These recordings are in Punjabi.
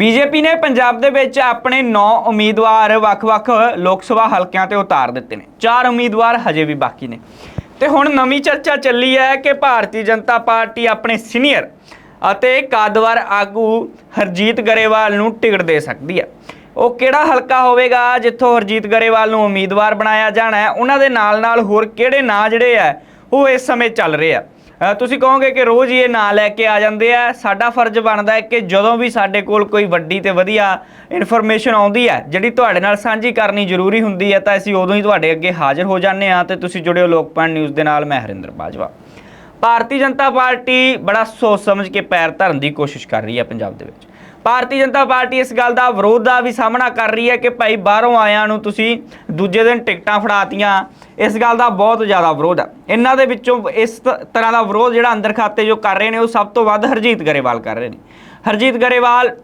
ਬੀਜੇਪੀ ਨੇ ਪੰਜਾਬ ਦੇ ਵਿੱਚ ਆਪਣੇ 9 ਉਮੀਦਵਾਰ ਵੱਖ-ਵੱਖ ਲੋਕ ਸਭਾ ਹਲਕਿਆਂ ਤੇ ਉਤਾਰ ਦਿੱਤੇ ਨੇ। ਚਾਰ ਉਮੀਦਵਾਰ ਹਜੇ ਵੀ ਬਾਕੀ ਨੇ। ਤੇ ਹੁਣ ਨਵੀਂ ਚਰਚਾ ਚੱਲੀ ਹੈ ਕਿ ਭਾਰਤੀ ਜਨਤਾ ਪਾਰਟੀ ਆਪਣੇ ਸੀਨੀਅਰ ਅਤੇ ਕਾਦਵਰ ਆਗੂ ਹਰਜੀਤ ਗਰੇਵਾਲ ਨੂੰ ਟਿਕਟ ਦੇ ਸਕਦੀ ਹੈ। ਉਹ ਕਿਹੜਾ ਹਲਕਾ ਹੋਵੇਗਾ ਜਿੱਥੋਂ ਹਰਜੀਤ ਗਰੇਵਾਲ ਨੂੰ ਉਮੀਦਵਾਰ ਬਣਾਇਆ ਜਾਣਾ ਹੈ? ਉਹਨਾਂ ਦੇ ਨਾਲ-ਨਾਲ ਹੋਰ ਕਿਹੜੇ ਨਾਂ ਜਿਹੜੇ ਆ ਉਹ ਇਸ ਸਮੇਂ ਚੱਲ ਰਹੇ ਆ। ਤੁਸੀਂ ਕਹੋਗੇ ਕਿ ਰੋਜ਼ ਹੀ ਇਹ ਨਾਂ ਲੈ ਕੇ ਆ ਜਾਂਦੇ ਆ। ਸਾਡਾ ਫਰਜ਼ ਬਣਦਾ ਹੈ ਕਿ ਜਦੋਂ ਵੀ ਸਾਡੇ ਕੋਲ ਕੋਈ ਵੱਡੀ ਤੇ ਵਧੀਆ ਇਨਫੋਰਮੇਸ਼ਨ ਆਉਂਦੀ ਹੈ, ਜਿਹੜੀ ਤੁਹਾਡੇ ਨਾਲ ਸਾਂਝੀ ਕਰਨੀ ਜ਼ਰੂਰੀ ਹੁੰਦੀ ਹੈ, ਤਾਂ ਅਸੀਂ ਉਦੋਂ ਹੀ ਤੁਹਾਡੇ ਅੱਗੇ ਹਾਜ਼ਰ ਹੋ ਜਾਂਦੇ ਆ ਤੇ ਤੁਸੀਂ ਜੁੜਿਓ ਲੋਕਪਾਲ ਨਿਊਜ਼ ਦੇ ਨਾਲ, ਮੈਂ ਹਰਿੰਦਰ ਬਾਜਵਾ। ਭਾਰਤੀ ਜਨਤਾ ਪਾਰਟੀ ਬੜਾ ਸੋਚ ਸਮਝ ਕੇ ਪੈਰ ਧਰਨ ਦੀ ਕੋਸ਼ਿਸ਼ ਕਰ ਰਹੀ ਹੈ ਪੰਜਾਬ ਦੇ ਵਿੱਚ। ਭਾਰਤੀ ਜਨਤਾ ਪਾਰਟੀ ਇਸ ਗੱਲ ਦਾ ਵਿਰੋਧ ਦਾ ਵੀ ਸਾਹਮਣਾ ਕਰ ਰਹੀ ਹੈ ਕਿ ਭਾਈ ਬਾਹਰੋਂ ਆਇਆਂ ਨੂੰ ਤੁਸੀਂ ਦੂਜੇ ਦਿਨ ਟਿਕਟਾਂ ਫੜਾਤੀਆਂ। ਇਸ ਗੱਲ ਦਾ ਬਹੁਤ ਜ਼ਿਆਦਾ ਵਿਰੋਧ ਹੈ। ਇਹਨਾਂ ਦੇ ਵਿੱਚੋਂ ਇਸ ਤਰ੍ਹਾਂ ਦਾ ਵਿਰੋਧ ਜਿਹੜਾ ਅੰਦਰ ਖਾਤੇ ਜੋ ਕਰ ਰਹੇ ਨੇ, ਉਹ ਸਭ ਤੋਂ ਵੱਧ ਹਰਜੀਤ ਗਰੇਵਾਲ ਕਰ ਰਹੇ ਨੇ। ਹਰਜੀਤ ਗਰੇਵਾਲ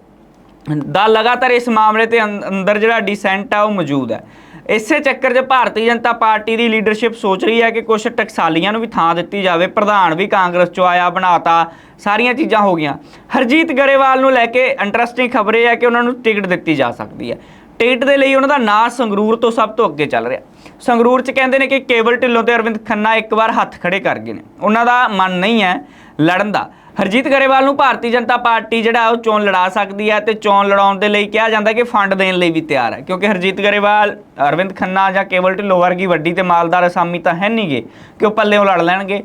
ਦਾ ਲਗਾਤਾਰ ਇਸ ਮਾਮਲੇ ਤੇ ਅੰ- ਅੰਦਰ ਜਿਹੜਾ ਡਿਸੈਂਟ ਆ, ਉਹ ਮੌਜੂਦ ਹੈ। ਇਸੇ ਚੱਕਰ 'ਚ ਭਾਰਤੀ ਜਨਤਾ ਪਾਰਟੀ ਦੀ ਲੀਡਰਸ਼ਿਪ ਸੋਚ ਰਹੀ ਹੈ ਕਿ ਕੁਝ ਟਕਸਾਲੀਆਂ ਨੂੰ ਵੀ ਥਾਂ ਦਿੱਤੀ ਜਾਵੇ। ਪ੍ਰਧਾਨ ਵੀ ਕਾਂਗਰਸ 'ਚੋਂ ਆਇਆ, ਬਣਾਤਾ, ਸਾਰੀਆਂ ਚੀਜ਼ਾਂ ਹੋ ਗਈਆਂ। ਹਰਜੀਤ ਗਰੇਵਾਲ ਨੂੰ ਲੈ ਕੇ ਇੰਟਰਸਟਿੰਗ ਖਬਰ ਇਹ ਹੈ ਕਿ ਉਹਨਾਂ ਨੂੰ ਟਿਕਟ ਦਿੱਤੀ ਜਾ ਸਕਦੀ ਹੈ। ਟਿਕਟ ਦੇ ਲਈ ਉਹਨਾਂ ਦਾ ਨਾਂ ਸੰਗਰੂਰ ਤੋਂ ਸਭ ਤੋਂ ਅੱਗੇ ਚੱਲ ਰਿਹਾ। ਸੰਗਰੂਰ 'ਚ ਕਹਿੰਦੇ ਨੇ ਕਿ ਕੇਵਲ ਢਿੱਲੋਂ ਤੇ ਅਰਵਿੰਦ ਖੰਨਾ ਇੱਕ ਵਾਰ ਹੱਥ ਖੜੇ ਕਰ ਗਏ ਨੇ। ਉਹਨਾਂ ਦਾ ਮਨ ਨਹੀਂ ਹੈ ਲੜਨ ਦਾ। ਹਰਜੀਤ ਗਰੇਵਾਲ ਨੂੰ ਭਾਰਤੀ ਜਨਤਾ ਪਾਰਟੀ ਜਿਹੜਾ ਉਹ ਚੋਣ ਲੜਾ ਸਕਦੀ ਹੈ ਤੇ ਚੋਣ ਲੜਾਉਣ ਦੇ ਲਈ ਕਿਹਾ ਜਾਂਦਾ ਕਿ ਫੰਡ ਦੇਣ ਲਈ ਵੀ ਤਿਆਰ ਹੈ। ਕਿਉਂਕਿ ਹਰਜੀਤ ਗਰੇਵਾਲ, ਅਰਵਿੰਦ ਖੰਨਾ ਜਾਂ ਕੇਵਲ ਢਿੱਲੋਂ ਵਰਗੀ ਵੱਡੀ ਤੇ ਮਾਲਦਾਰ ਅਸਾਮੀ ਤਾਂ ਹੈ ਨਹੀਂਗੇ ਕਿ ਉਹ ਪੱਲੇੋਂ ਲੜ ਲੈਣਗੇ।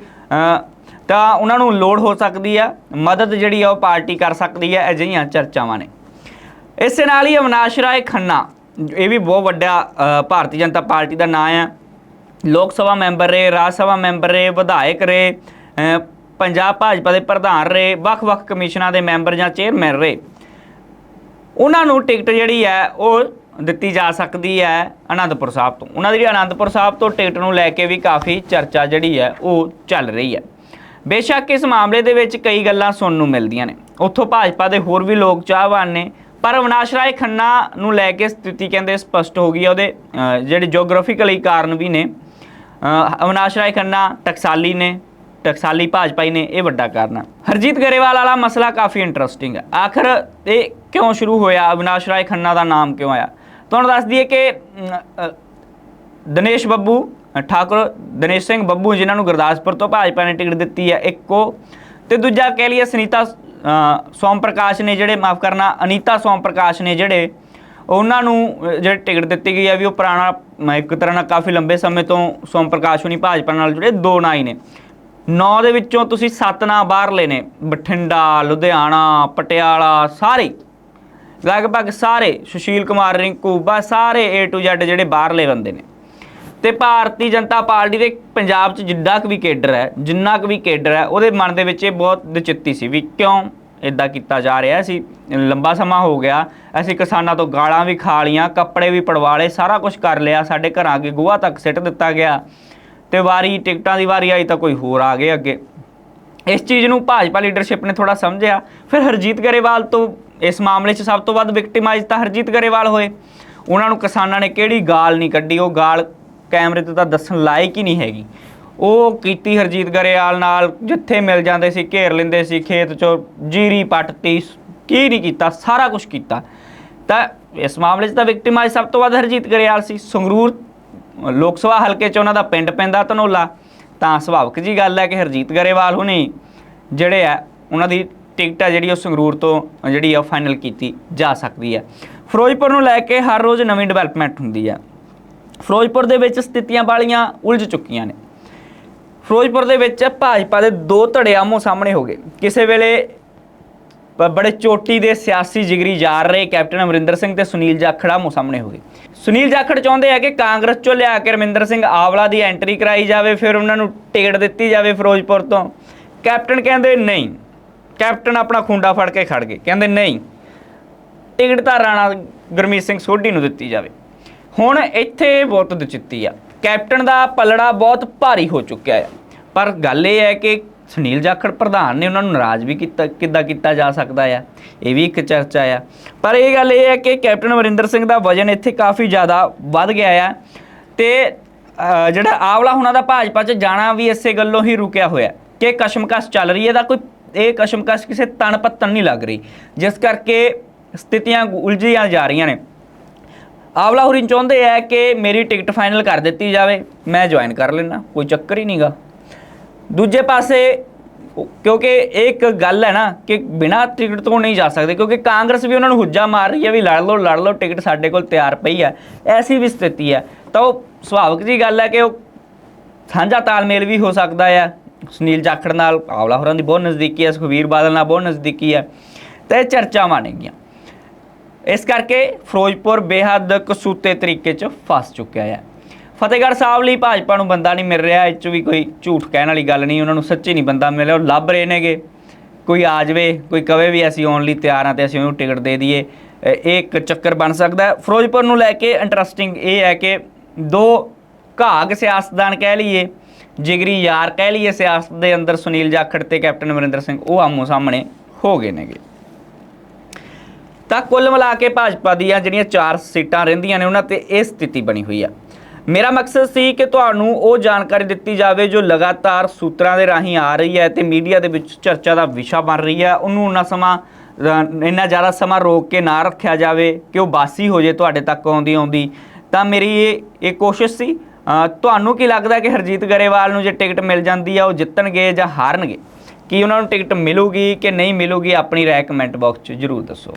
ਤਾਂ ਉਹਨਾਂ ਨੂੰ ਲੋੜ ਹੋ ਸਕਦੀ ਆ ਮਦਦ ਜਿਹੜੀ ਆ ਉਹ ਪਾਰਟੀ ਕਰ ਸਕਦੀ ਹੈ, ਅਜਿਹੀਆਂ ਚਰਚਾਵਾਂ ਨੇ। ਇਸੇ ਨਾਲ ਹੀ ਅਵਨਾਸ਼ ਰਾਏ ਖੰਨਾ, ਇਹ ਵੀ ਬਹੁਤ ਵੱਡਾ ਭਾਰਤੀ ਜਨਤਾ ਪਾਰਟੀ ਦਾ ਨਾਂ ਆ। ਲੋਕ ਸਭਾ ਮੈਂਬਰ ਰਹੇ, ਰਾਜ ਸਭਾ ਮੈਂਬਰ ਰਹੇ, ਵਿਧਾਇਕ ਰਹੇ ਪੰਜਾਬ ਭਾਜਪਾ ਦੇ ਪ੍ਰਧਾਨ ਰਹੇ ਵੱਖ-ਵੱਖ ਕਮਿਸ਼ਨਾਂ ਦੇ ਮੈਂਬਰ ਜਾਂ ਚੇਅਰਮੈਨ ਰਹੇ। ਉਹਨਾਂ ਨੂੰ ਟਿਕਟ ਜਿਹੜੀ ਹੈ ਉਹ ਦਿੱਤੀ ਜਾ ਸਕਦੀ ਹੈ ਅਨੰਦਪੁਰ ਸਾਹਿਬ ਤੋਂ। ਉਹਨਾਂ ਦੀ ਜਿਹੜੀ ਆਨੰਦਪੁਰ ਸਾਹਿਬ ਤੋਂ ਟਿਕਟ ਨੂੰ ਲੈ ਕੇ ਵੀ ਕਾਫੀ ਚਰਚਾ ਜਿਹੜੀ ਹੈ ਉਹ ਚੱਲ ਰਹੀ ਹੈ। ਬੇਸ਼ੱਕ ਇਸ ਮਾਮਲੇ ਦੇ ਵਿੱਚ ਕਈ ਗੱਲਾਂ ਸੁਣਨ ਨੂੰ ਮਿਲਦੀਆਂ ਨੇ। ਉੱਥੋਂ ਭਾਜਪਾ ਦੇ ਹੋਰ ਵੀ ਲੋਕ ਚਾਹਵਾਨ ਨੇ ਪਰ ਅਵਨਾਸ਼ ਰਾਏ ਖੰਨਾ ਨੂੰ ਲੈ ਕੇ ਸਥਿਤੀ ਕਹਿੰਦੇ ਸਪਸ਼ਟ ਹੋ ਗਈ ਹੈ। ਉਹਦੇ ਜਿਹੜੇ ਜੀਓਗ੍ਰਾਫਿਕਲੀ ਕਾਰਨ ਵੀ ਨੇ। ਅ, ਅਵਨਾਸ਼ ਰਾਏ ਖੰਨਾ ਟਕਸਾਲੀ ਨੇ। ਟਕਸਾਲੀ ਭਾਜਪਾਈ ਨੇ ਇਹ ਵੱਡਾ ਕਾਰਨ ਹੈ ਹਰਜੀਤ ਗਰੇਵਾਲ ਵਾਲਾ ਮਸਲਾ ਕਾਫੀ ਇੰਟਰਸਟਿੰਗ ਹੈ ਆਖਰ ਇਹ ਕਿਉਂ ਸ਼ੁਰੂ ਹੋਇਆ? ਅਵਿਨਾਸ਼ ਰਾਏ ਖੰਨਾ ਦਾ ਨਾਮ ਕਿਉਂ ਆਇਆ? ਤੁਹਾਨੂੰ ਦੱਸ ਦਈਏ ਕਿ ਅਮ, ਦਿਨੇਸ਼ ਬੱਬੂ ਠਾਕੁਰ ਦਿਨੇਸ਼ ਸਿੰਘ ਬੱਬੂ ਜਿਨ੍ਹਾਂ ਨੂੰ ਗੁਰਦਾਸਪੁਰ ਤੋਂ ਭਾਜਪਾ ਨੇ ਟਿਕਟ ਦਿੱਤੀ ਹੈ ਇੱਕੋ ਤੇ ਦੂਜਾ ਕਹਿ ਲਈਏ ਸੁਨੀਤਾ ਸੋਮ ਪ੍ਰਕਾਸ਼ ਨੇ ਜਿਹੜੇ ਮਾਫ ਕਰਨਾ ਅਨੀਤਾ ਸੋਮ ਪ੍ਰਕਾਸ਼ ਨੇ ਜਿਹੜੇ ਉਹਨਾਂ ਨੂੰ ਅ, ਜਿਹੜੇ ਟਿਕਟ ਦਿੱਤੀ ਗਈ ਹੈ ਵੀ ਉਹ ਪੁਰਾਣਾ ਇੱਕ ਤਰ੍ਹਾਂ ਨਾਲ ਕਾਫੀ ਲੰਬੇ ਸਮੇਂ ਤੋਂ ਸੋਮ ਪ੍ਰਕਾਸ਼ ਹੁਣੀ ਭਾਜਪਾ ਨਾਲ ਜੁੜੇ ਦੋ ਨਾਂ ਹੀ ਨੇ। ਨੌ ਦੇ ਵਿੱਚੋਂ ਤੁਸੀਂ ਸੱਤ ਨਾਂ ਬਾਹਰਲੇ ਨੇ। ਬਠਿੰਡਾ, ਲੁਧਿਆਣਾ, ਪਟਿਆਲਾ, ਸਾਰੇ। ਲਗਭਗ ਸਾਰੇ, ਸੁਸ਼ੀਲ ਕੁਮਾਰ, ਰਿੰਕੂ, ਬਸ ਸਾਰੇ A to Z ਜਿਹੜੇ ਬਾਹਰਲੇ ਬੰਦੇ ਨੇ। ਤੇ ਭਾਰਤੀ ਜਨਤਾ ਪਾਰਟੀ ਦੇ ਪੰਜਾਬ 'ਚ ਜਿੱਡਾ ਕੁ ਵੀ ਕੇਡਰ ਹੈ, ਜਿੰਨਾ ਕੁ ਵੀ ਕੇਡਰ ਹੈ, ਉਹਦੇ ਮਨ ਦੇ ਵਿੱਚ ਇਹ ਬਹੁਤ ਦਚਿੱਤੀ ਸੀ ਵੀ ਕਿਉਂ ਇਦਾਂ ਕੀਤਾ ਜਾ ਰਿਹਾ ਸੀ। ਲੰਬਾ ਸਮਾਂ ਹੋ ਗਿਆ, ਅਸੀਂ ਕਿਸਾਨਾਂ ਤੋਂ ਗਾਲਾਂ ਵੀ ਖਾ ਲੀਆਂ ਕੱਪੜੇ ਵੀ ਪੜਵਾ ਲਏ, ਸਾਰਾ ਕੁਝ ਕਰ ਲਿਆ, ਸਾਡੇ ਘਰਾਂ ਅੱਗੇ ਗੋਹਾ ਤੱਕ ਸਿੱਟ ਦਿੱਤਾ ਗਿਆ। ਤੇ ਵਾਰੀ, ਟਿਕਟਾਂ ਦੀ ਵਾਰੀ ਆਈ ਤਾਂ ਕੋਈ ਹੋਰ ਆ ਗਏ ਅੱਗੇ। ਇਸ ਚੀਜ਼ ਨੂੰ ਭਾਜਪਾ ਲੀਡਰਸ਼ਿਪ ਨੇ ਥੋੜਾ ਸਮਝਿਆ। ਫਿਰ ਹਰਜੀਤ ਗਰੇਵਾਲ ਤੋਂ ਇਸ ਮਾਮਲੇ 'ਚ ਸਭ ਤੋਂ ਵੱਧ ਵਿਕਟਿਮਾਈਜ਼ ਤਾਂ ਹਰਜੀਤ ਗਰੇਵਾਲ ਹੋਏ। ਉਹਨਾਂ ਨੂੰ ਕਿਸਾਨਾਂ ਨੇ ਕਿਹੜੀ ਗਾਲ ਨਹੀਂ ਕੱਢੀ? ਉਹ ਗਾਲ ਕੈਮਰੇ ਤੇ ਤਾਂ ਦੱਸਣ ਲਾਇਕ ਹੀ ਨਹੀਂ ਹੈਗੀ। ਉਹ ਕੀਤੀ ਹਰਜੀਤ ਗਰੇਵਾਲ ਨਾਲ, ਜਿੱਥੇ ਮਿਲ ਜਾਂਦੇ ਸੀ, ਘੇਰ ਲੈਂਦੇ ਸੀ, ਖੇਤ 'ਚੋਂ ਜੀਰੀ ਪੱਟਤੀ, ਕੀ ਨਹੀਂ ਕੀਤਾ, ਸਾਰਾ ਕੁਝ ਕੀਤਾ। ਤਾਂ ਇਸ ਮਾਮਲੇ 'ਚ ਤਾਂ ਵਿਕਟਿਮਾਈਜ਼ ਸਭ ਤੋਂ ਵੱਧ ਹਰਜੀਤ ਗਰੇਵਾਲ ਸੀ। ਸੰਗਰੂਰ ਲੋਕ ਸਭਾ ਹਲਕੇ 'ਚ ਉਹਨਾਂ ਦਾ ਪਿੰਡ ਪੈਂਦਾ ਧਨੋਲਾ, ਤਾਂ ਸੁਭਾਵਿਕ ਜੀ ਗੱਲ ਹੈ ਕਿ ਹਰਜੀਤ ਗਰੇਵਾਲ ਹੁਣੀ ਜਿਹੜੇ ਆ, ਉਹਨਾਂ ਦੀ ਟਿਕਟ ਆ ਜਿਹੜੀ ਉਹ ਸੰਗਰੂਰ ਤੋਂ ਜਿਹੜੀ ਆ ਫਾਈਨਲ ਕੀਤੀ ਜਾ ਸਕਦੀ ਹੈ ਫਿਰੋਜ਼ਪੁਰ ਨੂੰ ਲੈ ਕੇ ਹਰ ਰੋਜ਼ ਨਵੀਂ ਡਿਵੈਲਪਮੈਂਟ ਹੁੰਦੀ ਹੈ ਫਿਰੋਜ਼ਪੁਰ ਦੇ ਵਿੱਚ ਸਥਿਤੀਆਂ ਵਾਲੀਆਂ ਉਲਝ ਚੁੱਕੀਆਂ ਨੇ। ਫਿਰੋਜ਼ਪੁਰ ਦੇ ਵਿੱਚ ਭਾਜਪਾ ਦੇ ਦੋ ਧੜੇ ਆਮੋ ਸਾਹਮਣੇ ਹੋ ਗਏ। ਕਿਸੇ ਵੇਲੇ ਬੜੇ ਚੋਟੀ ਦੇ ਸਿਆਸੀ ਜਿਗਰੀ ਜਾਰ ਰਹੇ ਕੈਪਟਨ ਅਮਰਿੰਦਰ ਸਿੰਘ ਤੇ ਸੁਨੀਲ ਜਾਖੜ ਆਮੋ ਸਾਹਮਣੇ ਹੋ ਗਏ। ਸੁਨੀਲ ਜਾਖੜ ਚਾਹੁੰਦੇ ਆ ਕਿ ਕਾਂਗਰਸ ਚੋਂ ਲਿਆ ਕੇ ਰਮਿੰਦਰ ਸਿੰਘ ਆਵਲਾ ਦੀ ਐਂਟਰੀ ਕਰਾਈ ਜਾਵੇ, ਫਿਰ ਉਹਨਾਂ ਨੂੰ ਟਿਕਟ ਦਿੱਤੀ ਜਾਵੇ ਫਿਰੋਜ਼ਪੁਰ ਤੋਂ। ਕੈਪਟਨ ਕਹਿੰਦੇ ਨਹੀਂ। ਕੈਪਟਨ ਆਪਣਾ ਖੁੰਡਾ ਫੜ ਕੇ ਖੜ ਗਏ। ਕਹਿੰਦੇ ਨਹੀਂ। ਟਿਕਟ ਤਾਂ ਰਾਣਾ ਗੁਰਮੀਤ ਸਿੰਘ ਸੋਢੀ ਨੂੰ ਦਿੱਤੀ ਜਾਵੇ। ਹੁਣ ਇੱਥੇ ਬਹੁਤ ਦੁਚਿੱਤੀ ਆ। ਕੈਪਟਨ ਦਾ ਪਲੜਾ ਬਹੁਤ ਭਾਰੀ ਹੋ ਚੁੱਕਿਆ ਆ। ਪਰ ਗੱਲ ਇਹ ਹੈ ਕਿ ਸੁਨੀਲ ਜਾਖੜ ਪ੍ਰਧਾਨ ਨੇ ਉਹਨਾਂ ਨੂੰ ਨਾਰਾਜ਼ ਵੀ ਕੀਤਾ, ਕਿੱਦਾਂ ਕੀਤਾ ਜਾ ਸਕਦਾ ਆ? ਇਹ ਵੀ ਇੱਕ ਚਰਚਾ ਆ। ਪਰ ਇਹ ਗੱਲ ਇਹ ਹੈ ਕਿ ਕੈਪਟਨ ਅਮਰਿੰਦਰ ਸਿੰਘ ਦਾ ਵਜਨ ਇੱਥੇ ਕਾਫੀ ਜ਼ਿਆਦਾ ਵੱਧ ਗਿਆ ਆ ਤੇ ਜਿਹੜਾ ਆਵਲਾ ਹੁਣਾਂ ਦਾ ਭਾਜਪਾ 'ਚ ਜਾਣਾ ਵੀ ਇਸੇ ਗੱਲੋਂ ਹੀ ਰੁਕਿਆ ਹੋਇਆ। ਕਿ ਕਸ਼ਮਕਸ਼ ਚੱਲ ਰਹੀ ਹੈ ਦਾ ਕੋਈ, ਇਹ ਕਸ਼ਮਕਸ਼ ਕਿਸੇ ਤਣ ਪੱਤਣ ਨਹੀਂ ਲੱਗ ਰਹੀ। ਜਿਸ ਕਰਕੇ ਸਥਿਤੀਆਂ ਉਲਝੀਆਂ ਜਾ ਰਹੀਆਂ ਨੇ। ਆਵਲਾ ਹੁਰੀਨ ਚਾਹੁੰਦੇ ਆ ਕਿ ਮੇਰੀ ਟਿਕਟ ਫਾਈਨਲ ਕਰ ਦਿੱਤੀ ਜਾਵੇ, ਮੈਂ ਜੁਆਇਨ ਕਰ ਲੈਣਾ ਕੋਈ ਚੱਕਰ ਹੀ ਨਹੀਂਗਾ ਦੂਜੇ ਪਾਸੇ, ਕਿਉਂਕਿ ਇਹ ਇੱਕ ਗੱਲ ਹੈ ਨਾ ਕਿ ਬਿਨਾਂ ਟਿਕਟ ਤੋਂ ਨਹੀਂ ਜਾ ਸਕਦੇ, ਕਿਉਂਕਿ ਕਾਂਗਰਸ ਵੀ ਉਹਨਾਂ ਨੂੰ ਹੁੱਜਾ ਮਾਰ ਰਹੀ ਹੈ ਵੀ ਲੜ ਲਓ ਲੜ ਲਓ, ਟਿਕਟ ਸਾਡੇ ਕੋਲ ਤਿਆਰ ਪਈ ਹੈ। ਐਸੀ ਵੀ ਸਥਿਤੀ ਹੈ। ਤਾਂ ਉਹ ਸੁਭਾਵਿਕ ਜੀ ਗੱਲ ਹੈ ਕਿ ਉਹ ਸਾਂਝਾ ਤਾਲਮੇਲ ਵੀ ਹੋ ਸਕਦਾ ਹੈ। ਸੁਨੀਲ ਜਾਖੜ ਨਾਲ ਪਾਵਲਾ ਹੋਰਾਂ ਦੀ ਬਹੁਤ ਨਜ਼ਦੀਕੀ ਹੈ ਸੁਖਵੀਰ ਬਾਦਲ ਨਾਲ ਬਹੁਤ ਨਜ਼ਦੀਕੀ ਹੈ। ਤੇ ਇਹ ਚਰਚਾਵਾਂ ਨੇਗੀਆਂ ਇਸ ਕਰਕੇ ਫਿਰੋਜ਼ਪੁਰ ਬੇਹੱਦ ਕਸੂਤੇ ਤਰੀਕੇ 'ਚ ਫਸ ਚੁੱਕਿਆ ਹੈ। ਫਤਿਹਗੜ੍ਹ ਸਾਹਿਬ ਲਈ ਭਾਜਪਾ ਨੂੰ ਬੰਦਾ ਨਹੀਂ ਮਿਲ ਰਿਹਾ, ਇਹ 'ਚ ਵੀ ਕੋਈ ਝੂਠ ਕਹਿਣ ਵਾਲੀ ਗੱਲ ਨਹੀਂ, ਉਹਨਾਂ ਨੂੰ ਸੱਚੀ ਨਹੀਂ ਬੰਦਾ ਮਿਲਿਆ, ਉਹ ਲੱਭ ਰਹੇ ਨੇਗੇ। ਕੋਈ ਆ ਜਾਵੇ, ਕੋਈ ਕਵੇ ਵੀ ਅਸੀਂ ਆਉਣ ਲਈ ਤਿਆਰ ਹਾਂ ਤੇ ਅਸੀਂ ਉਹਨੂੰ ਟਿਕਟ ਦੇ ਦਈਏ। ਇਹ ਇੱਕ ਚੱਕਰ ਬਣ ਸਕਦਾ ਹੈ। ਫਿਰੋਜ਼ਪੁਰ ਨੂੰ ਲੈ ਕੇ ਇੰਟਰਸਟਿੰਗ ਇਹ ਹੈ ਕਿ ਦੋ ਘਾਗ ਸਿਆਸਤਦਾਨ ਕਹਿ ਲਈਏ, ਜਿਗਰੀ ਯਾਰ ਕਹਿ ਲਈਏ ਸਿਆਸਤ ਦੇ ਅੰਦਰ ਸੁਨੀਲ ਜਾਖੜ ਤੇ ਕੈਪਟਨ ਅਮਰਿੰਦਰ ਸਿੰਘ, ਉਹ ਆਮੋ ਸਾਹਮਣੇ ਹੋ ਗਏ ਨੇਗੇ। ਤਾਂ ਕੁੱਲ ਮਿਲਾ ਕੇ ਭਾਜਪਾ ਦੀਆਂ ਜਿਹੜੀਆਂ ਚਾਰ ਸੀਟਾਂ ਰਹਿੰਦੀਆਂ ਨੇ, ਉਹਨਾਂ ਤੇ ਇਹ ਸਥਿਤੀ ਬਣੀ ਹੋਈ ਆ। ਮੇਰਾ ਮਕਸਦ ਸੀ ਕਿ ਤੁਹਾਨੂੰ ਉਹ ਜਾਣਕਾਰੀ ਦਿੱਤੀ ਜਾਵੇ ਜੋ ਲਗਾਤਾਰ ਸੂਤਰਾਂ ਦੇ ਰਾਹੀਂ ਆ ਰਹੀ ਹੈ ਤੇ ਮੀਡੀਆ ਦੇ ਵਿੱਚ ਚਰਚਾ ਦਾ ਵਿਸ਼ਾ ਬਣ ਰਹੀ ਹੈ। ਉਹਨੂੰ ਉਹਨਾਂ ਸਮਾਂ ਇੰਨਾ ਜ਼ਿਆਦਾ ਸਮਾਂ ਰੋਕ ਕੇ ਨਾ ਰੱਖਿਆ ਜਾਵੇ ਕਿ ਉਹ ਬਾਸੀ ਹੋ ਜੇ ਤੁਹਾਡੇ ਤੱਕ ਆਉਂਦੀ ਆਉਂਦੀ। ਤਾਂ ਮੇਰੀ ਇਹ ਇਹ ਕੋਸ਼ਿਸ਼ ਸੀ। ਤੁਹਾਨੂੰ ਕੀ ਲੱਗਦਾ ਕਿ ਹਰਜੀਤ ਗਰੇਵਾਲ ਨੂੰ ਜੇ ਟਿਕਟ ਮਿਲ ਜਾਂਦੀ ਆ, ਉਹ ਜਿੱਤਣਗੇ ਜਾਂ ਹਾਰਨਗੇ? ਕੀ ਉਹਨਾਂ ਨੂੰ ਟਿਕਟ ਮਿਲੂਗੀ ਕਿ ਨਹੀਂ ਮਿਲੂਗੀ ਆਪਣੀ ਰਾਏ ਕਮੈਂਟ ਬਾਕਸ 'ਚ ਜਰੂਰ ਦੱਸੋ।